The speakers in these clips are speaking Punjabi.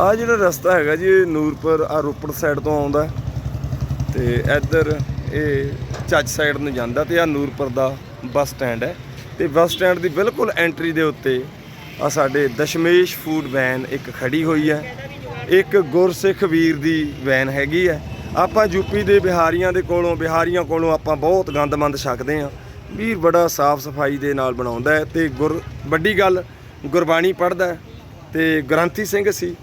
ਆ ਜਿਹੜਾ ਰਸਤਾ ਹੈਗਾ ਜੀ, ਇਹ ਨੂਰਪੁਰ ਆ ਰੋਪੜ ਸਾਈਡ ਤੋਂ ਆਉਂਦਾ ਤੇ ਇੱਧਰ ਇਹ ਚੱਜ ਸਾਈਡ ਨੂੰ ਜਾਂਦਾ ਤੇ ਆ ਨੂਰਪੁਰ ਦਾ ਬੱਸ ਸਟੈਂਡ ਹੈ। ਤੇ ਬੱਸ ਸਟੈਂਡ ਦੀ ਬਿਲਕੁਲ ਐਂਟਰੀ ਦੇ ਉੱਤੇ ਆ ਸਾਡੇ ਦਸ਼ਮੇਸ਼ ਫੂਡ ਵੈਨ ਇੱਕ ਖੜੀ ਹੋਈ ਹੈ। ਇੱਕ ਗੁਰਸਿੱਖ ਵੀਰ ਦੀ ਵੈਨ ਹੈਗੀ ਹੈ। ਆਪਾਂ ਯੂਪੀ ਦੇ ਬਿਹਾਰੀਆਂ ਦੇ ਕੋਲੋਂ, ਬਿਹਾਰੀਆਂ ਕੋਲੋਂ ਆਪਾਂ ਬਹੁਤ ਗੰਦਮੰਦ ਛਕਦੇ ਆ ਵੀਰ ਬੜਾ ਸਾਫ਼ ਸਫ਼ਾਈ ਦੇ ਨਾਲ ਬਣਾਉਂਦਾ ਹੈ ਤੇ ਗੁਰ ਵੱਡੀ ਗੱਲ ਗੁਰਬਾਣੀ ਪੜ੍ਹਦਾ ਹੈ ਤੇ ਗ੍ਰੰਥੀ ਸਿੰਘ ਸੀ।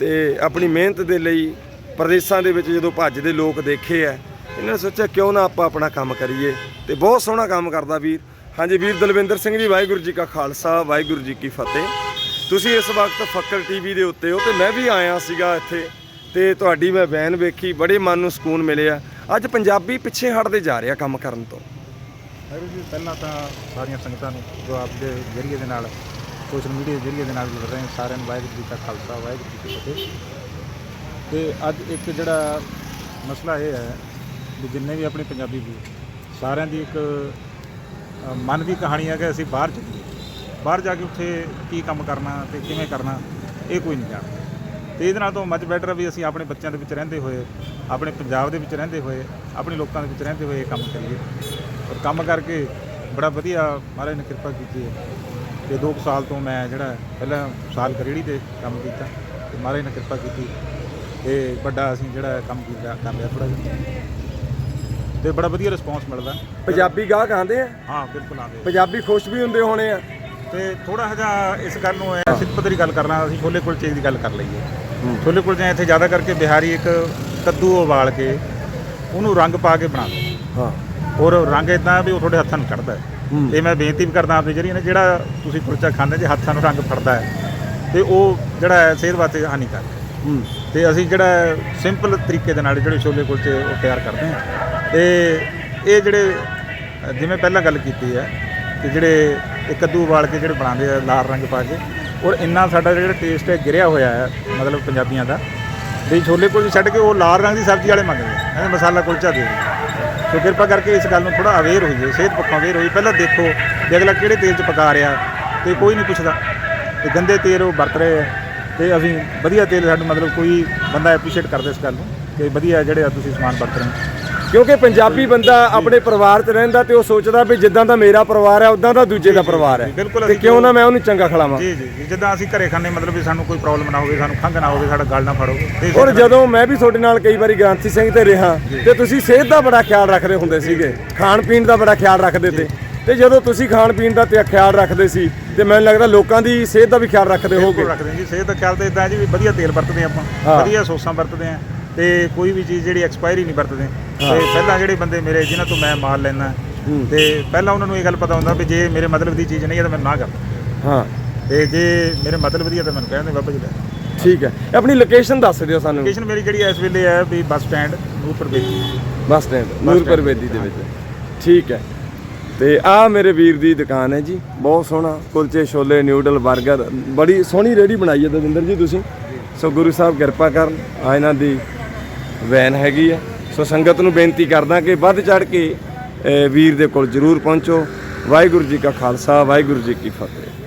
ਤੇ ਆਪਣੀ ਮਿਹਨਤ ਦੇ ਲਈ ਪ੍ਰਦੇਸ਼ਾਂ ਦੇ ਵਿੱਚ ਜਦੋਂ ਭੱਜਦੇ ਲੋਕ ਦੇਖੇ ਆ, ਇਹਨਾਂ ਨੇ ਸੋਚਿਆ ਕਿਉਂ ਨਾ ਆਪਾਂ ਆਪਣਾ ਕੰਮ ਕਰੀਏ। ਤੇ ਬਹੁਤ ਸੋਹਣਾ ਕੰਮ ਕਰਦਾ ਵੀਰ। ਹਾਂਜੀ ਵੀਰ ਦਲਵਿੰਦਰ ਸਿੰਘ ਜੀ, ਵਾਹਿਗੁਰੂ ਜੀ ਕਾ ਖਾਲਸਾ, ਵਾਹਿਗੁਰੂ ਜੀ ਕੀ ਫਤਿਹ। ਤੁਸੀਂ ਇਸ ਵਕਤ ਫੱਕਰ ਟੀਵੀ ਦੇ ਉੱਤੇ ਹੋ ਤੇ ਮੈਂ ਵੀ ਆਇਆ ਸੀਗਾ ਇੱਥੇ ਤੇ ਤੁਹਾਡੀ ਮੈਂ ਵੈਨ ਵੇਖੀ, ਬੜੇ ਮਨ ਨੂੰ ਸਕੂਨ ਮਿਲਿਆ। ਅੱਜ ਪੰਜਾਬੀ ਪਿੱਛੇ ਹਟਦੇ ਜਾ ਰਿਹਾ ਕੰਮ ਕਰਨ ਤੋਂ। ਵਾਹਿਗੁਰੂ ਜੀ ਪਹਿਲਾਂ ਤਾਂ ਸਾਰੀਆਂ ਸੰਗਤਾਂ ਨੂੰ, ਜੋ ਆਪ ਦੇ ਜਰੀਏ ਦੇ ਨਾਲ ਸੋਸ਼ਲ ਮੀਡੀਆ ਦੇ ਜਰੀਏ ਦੇ ਨਾਲ ਜੁੜ ਰਹੇ ਹਨ ਸਾਰਿਆਂ ਨੂੰ, ਵਾਹਿਗੁਰੂ ਜੀ ਕਾ ਖਾਲਸਾ, ਵਾਹਿਗੁਰੂ ਜੀ ਕੀ ਫਤਿਹ। ਤੇ ਅੱਜ ਇੱਕ ਜਿਹੜਾ ਮਸਲਾ ਇਹ ਹੈ ਵੀ ਜਿੰਨੇ ਵੀ ਆਪਣੇ ਪੰਜਾਬੀ ਵੀ ਸਾਰਿਆਂ ਦੀ ਇੱਕ ਮਨ ਦੀ ਕਹਾਣੀ ਹੈ ਕਿ ਅਸੀਂ ਬਾਹਰ ਚੱਲੀਏ। ਬਾਹਰ ਜਾ ਕੇ ਉੱਥੇ ਕੀ ਕੰਮ ਕਰਨਾ ਤੇ ਕਿਵੇਂ ਕਰਨਾ, ਇਹ ਕੋਈ ਨਹੀਂ ਜਾਣਦਾ। ਤੇ ਇਹਦੇ ਨਾਲ ਤੋਂ ਮੱਚ ਬੈਟਰ ਵੀ ਅਸੀਂ ਆਪਣੇ ਬੱਚਿਆਂ ਦੇ ਵਿੱਚ ਰਹਿੰਦੇ ਹੋਏ, ਆਪਣੇ ਪੰਜਾਬ ਦੇ ਵਿੱਚ ਰਹਿੰਦੇ ਹੋਏ, ਆਪਣੇ ਲੋਕਾਂ ਦੇ ਵਿੱਚ ਰਹਿੰਦੇ ਹੋਏ ਇਹ ਕੰਮ ਕਰੀਏ। ਔਰ ਕੰਮ ਕਰਕੇ ਬੜਾ ਵਧੀਆ ਮਹਾਰਾਜ ਨੇ ਕਿਰਪਾ ਕੀਤੀ ਹੈ। ਤੇ 2 ਸਾਲ ਤੋਂ ਮੈਂ ਜਿਹੜਾ ਪਹਿਲਾਂ ਸਾਲ ਕਰੇੜੀ ਤੇ ਕੰਮ ਕੀਤਾ ਤੇ ਮਹਾਰਾਜ ਨੇ ਕਿਰਪਾ ਕੀਤੀ ਤੇ ਵੱਡਾ ਅਸੀਂ ਜਿਹੜਾ ਕੰਮ ਕੀਤਾ ਕਰ ਲਿਆ ਥੋੜਾ ਜਿਹਾ। ਤੇ ਬੜਾ ਵਧੀਆ ਰਿਸਪੌਂਸ ਮਿਲਦਾ। ਪੰਜਾਬੀ ਗਾਹਕ ਆਂਦੇ ਆ? ਹਾਂ ਬਿਲਕੁਲ ਆਵੇ ਪੰਜਾਬੀ ਖੁਸ਼ ਵੀ ਹੁੰਦੇ ਹੋਣੇ ਆ। ਤੇ ਥੋੜਾ ਜਿਹਾ ਇਸ ਗੱਲ ਨੂੰ ਐ ਸਿੱਧਪਤ ਦੀ ਗੱਲ ਕਰਨਾ ਅਸੀਂ ਛੋਲੇ ਕੁਲਚੇ ਦੀ ਗੱਲ ਕਰ ਲਈਏ। ਛੋਲੇ ਕੁਲਚੇ ਇੱਥੇ ਜ਼ਿਆਦਾ ਕਰਕੇ ਬਿਹਾਰੀ ਇੱਕ ਕੱਦੂ ਉਬਾਲ ਕੇ ਉਹਨੂੰ ਰੰਗ ਪਾ ਕੇ ਬਣਾ ਦੋ ਹਾਂ। ਔਰ ਰੰਗ ਇਦਾਂ ਵੀ ਉਹ ਤੁਹਾਡੇ ਹੱਥਾਂ ਨੂੰ ਚੜਦਾ ਹੂੰ। ਹੈ ਤੇ ਮੈਂ ਬੇਨਤੀ ਵੀ ਕਰਦਾ ਆਪਦੇ ਜਰੀਏ ਨੇ ਜਿਹੜਾ ਤੁਸੀਂ ਕੁਲਚਾ ਖਾਂਦੇ ਜੇ ਹੱਥਾਂ ਨੂੰ ਰੰਗ ਫੜਦਾ ਹੈ ਤੇ ਉਹ ਜਿਹੜਾ ਹੈ ਸਿਹਤ ਵਾਸਤੇ ਹਾਨੀਕਾਰਕ ਹੈ। ਹੂੰ। ਤੇ ਅਸੀਂ ਜਿਹੜਾ ਸਿੰਪਲ ਤਰੀਕੇ ਦੇ ਨਾਲ ਜਿਹੜੇ ਛੋਲੇ ਕੁਲਚੇ ਉਹ ਤਿਆਰ ਕਰਦੇ ਹਾਂ। ਤੇ ਇਹ ਜਿਹੜੇ ਜਿਵੇਂ ਪਹਿਲਾਂ ਗੱਲ ਕੀਤੀ ਹੈ ਕਿ ਜਿਹੜੇ ਇਹ ਕੱਦੂ ਉਬਾਲ ਕੇ ਜਿਹੜੇ ਬਣਾਉਂਦੇ ਆ ਲਾਲ ਰੰਗ ਪਾ ਕੇ ਔਰ ਇੰਨਾ ਸਾਡਾ ਜਿਹੜਾ ਟੇਸਟ ਹੈ ਗਿਰਿਆ ਹੋਇਆ ਹੈ ਮਤਲਬ ਪੰਜਾਬੀਆਂ ਦਾ ਵੀ ਛੋਲੇ ਕੁਲਚੇ ਛੱਡ ਕੇ ਉਹ ਲਾਲ ਰੰਗ ਦੀ ਸਬਜ਼ੀ ਵਾਲੇ ਮੰਗਦੇ ਆ ਮਸਾਲਾ ਕੁਲਚਾ ਦੇ ਦਿਓ। ਸੋ ਕਿਰਪਾ ਕਰਕੇ ਇਸ ਗੱਲ ਨੂੰ ਥੋੜਾ ਅਵੇਅਰ ਹੋਈਏ, ਸਿਹਤ ਪੱਖੋਂ ਅਵੇਅਰ ਹੋਈ ਪਹਿਲਾਂ ਦੇਖੋ ਵੀ ਅਗਲਾ ਕਿਹੜੇ ਤੇਲ 'ਚ ਪਕਾ ਰਿਹਾ ਤੇ ਕੋਈ ਨਹੀਂ ਪੁੱਛਦਾ। ਤੇ ਗੰਦੇ ਤੇਲ ਉਹ ਵਰਤ ਰਹੇ ਆ ਤੇ ਅਸੀਂ ਵਧੀਆ ਤੇਲ, ਸਾਨੂੰ ਮਤਲਬ ਕੋਈ ਬੰਦਾ ਐਪਰੀਸ਼ੀਏਟ ਕਰਦਾ ਇਸ ਗੱਲ ਨੂੰ ਕਿ ਵਧੀਆ ਜਿਹੜੇ ਆ ਤੁਸੀਂ ਸਮਾਨ ਵਰਤ ਰਹੇ ਹੋ। ਕਿਉਂਕਿ ਪੰਜਾਬੀ ਬੰਦਾ ਆਪਣੇ ਪਰਿਵਾਰ 'ਚ ਰਹਿੰਦਾ ਤੇ ਉਹ ਸੋਚਦਾ ਵੀ ਜਿੱਦਾਂ ਦਾ ਮੇਰਾ ਪਰਿਵਾਰ ਹੈ ਉਦਾਂ ਦਾ ਦੂਜੇ ਦਾ ਪਰਿਵਾਰ ਹੈ। ਬਿਲਕੁਲ ਤੇ ਅਸੀਂ ਕਿਉਂ ਨਾ ਮੈਂ ਉਹਨੂੰ ਚੰਗਾ ਖਿਲਾਵਾਂ? ਜੀ ਜੀ ਜੀ, ਜਿੱਦਾਂ ਅਸੀਂ ਘਰੇ ਖਾਂਦੇ ਮਤਲਬ ਵੀ ਸਾਨੂੰ ਕੋਈ ਪ੍ਰੋਬਲਮ ਨਾ ਹੋਵੇ ਸਾਨੂੰ ਖੰਘ ਨਾ ਹੋਵੇ ਸਾਡਾ ਗਲ ਨਾ ਫੜੋ। ਤੇ ਇਸੇ ਔਰ ਤਰ੍ਹਾਂ- ਜਦੋਂ ਮੈਂ ਵੀ ਤੁਹਾਡੇ ਨਾਲ ਕਈ ਵਾਰੀ ਗ੍ਰਾਂਥੀ ਸਿੰਘ ਤੇ ਰਿਹਾ ਤੇ ਤੁਸੀਂ ਸਿਹਤ ਦਾ ਬੜਾ ਖਿਆਲ ਰੱਖਦੇ ਹੁੰਦੇ ਸੀਗੇ। ਖਾਣ ਪੀਣ ਦਾ ਬੜਾ ਖਿਆਲ ਰੱਖਦੇ ਤੇ। ਤੇ ਜਦੋਂ ਤੁਸੀਂ ਖਾਣ ਪੀਣ ਦਾ ਤੇ ਖਿਆਲ ਰੱਖਦੇ ਸੀ ਤੇ ਮੈਨੂੰ ਲੱਗਦਾ ਲੋਕਾਂ ਦੀ ਸਿਹਤ ਦਾ ਵੀ ਖਿਆਲ ਰੱਖਦੇ ਹੋਗੇ ਬਿਲਕੁਲ ਰੱਖਦੇ ਹਾਂ ਜੀ ਸਿਹਤ ਦਾ ਖਿਆਲ ਤੇ ਇਦਾਂ ਜੀ ਵੀ ਵਧੀਆ ਤੇਲ ਵਰਤਦੇ ਹਾਂ ਹਾਂ। ਆਪਾਂ ਵਧੀਆ ਸੌਸਾਂ ਵਰਤਦੇ ਹਾਂ ਤੇ ਕੋਈ ਵੀ ਚੀਜ਼ ਜਿਹੜੀ ਐਕਸਪਾਇਰੀ ਨਹੀਂ ਵਰਤਦੇ। ਤੇ ਪਹਿਲਾਂ ਜਿਹੜੇ ਬੰਦੇ ਮੇਰੇ ਜਿਨ੍ਹਾਂ ਤੋਂ ਮੈਂ ਮਾਲ ਲੈਣਾ। ਤੇ ਪਹਿਲਾਂ ਉਹਨਾਂ ਨੂੰ ਇਹ ਗੱਲ ਪਤਾ ਹੁੰਦਾ ਵੀ ਜੇ ਮੇਰੇ ਮਤਲਬ ਦੀ ਚੀਜ਼ ਨਹੀਂ ਹੈ ਤਾਂ ਮੈਂ ਨਾ ਕਰ ਹਾਂ। ਤੇ ਜੇ ਮੇਰੇ ਮਤਲਬ ਦੀ ਹੈ ਤਾਂ ਮੈਨੂੰ ਕਹਿੰਦੇ ਬਾਬਾ ਜੀ ਲੈ। ਠੀਕ ਹੈ। ਆਪਣੀ ਲੋਕੇਸ਼ਨ ਦੱਸ ਦਿਓ ਸਾਨੂੰ। ਲੋਕੇਸ਼ਨ ਮੇਰੀ ਜਿਹੜੀ ਇਸ ਵੇਲੇ ਹੈ ਵੀ bus stand Nurpur Bedi. Bus stand Nurpur Bedi ਦੇ ਵਿੱਚ। ਠੀਕ ਹੈ। ਤੇ ਆ ਮੇਰੇ ਵੀਰ ਦੀ ਦੁਕਾਨ ਹੈ ਜੀ। ਬਹੁਤ ਸੋਹਣਾ। ਕੁਲਚੇ ਛੋਲੇ ਨਿਊਡਲ 버ਗਰ ਬੜੀ ਸੋਹਣੀ ਰੇੜੀ ਬਣਾਈ ਹੈ ਦਵਿੰਦਰ ਜੀ ਤੁਸੀਂ। ਸੋ ਗੁਰੂ ਸਾਹਿਬ ਕਿਰਪਾ ਕਰਨ। ਆ ਇਹਨਾਂ ਦੀ ਵੈਨ ਹੈਗੀ ਹੈ। ਸੋ ਸੰਗਤ ਨੂੰ ਬੇਨਤੀ ਕਰਦਾ ਕਿ ਵੱਧ ਚੜ ਕੇ ਵੀਰ ਦੇ ਕੋਲ ਜਰੂਰ ਪਹੁੰਚੋ। ਵਾਹਿਗੁਰੂ ਜੀ ਕਾ ਖਾਲਸਾ, ਵਾਹਿਗੁਰੂ ਜੀ ਕੀ ਫਤਿਹ।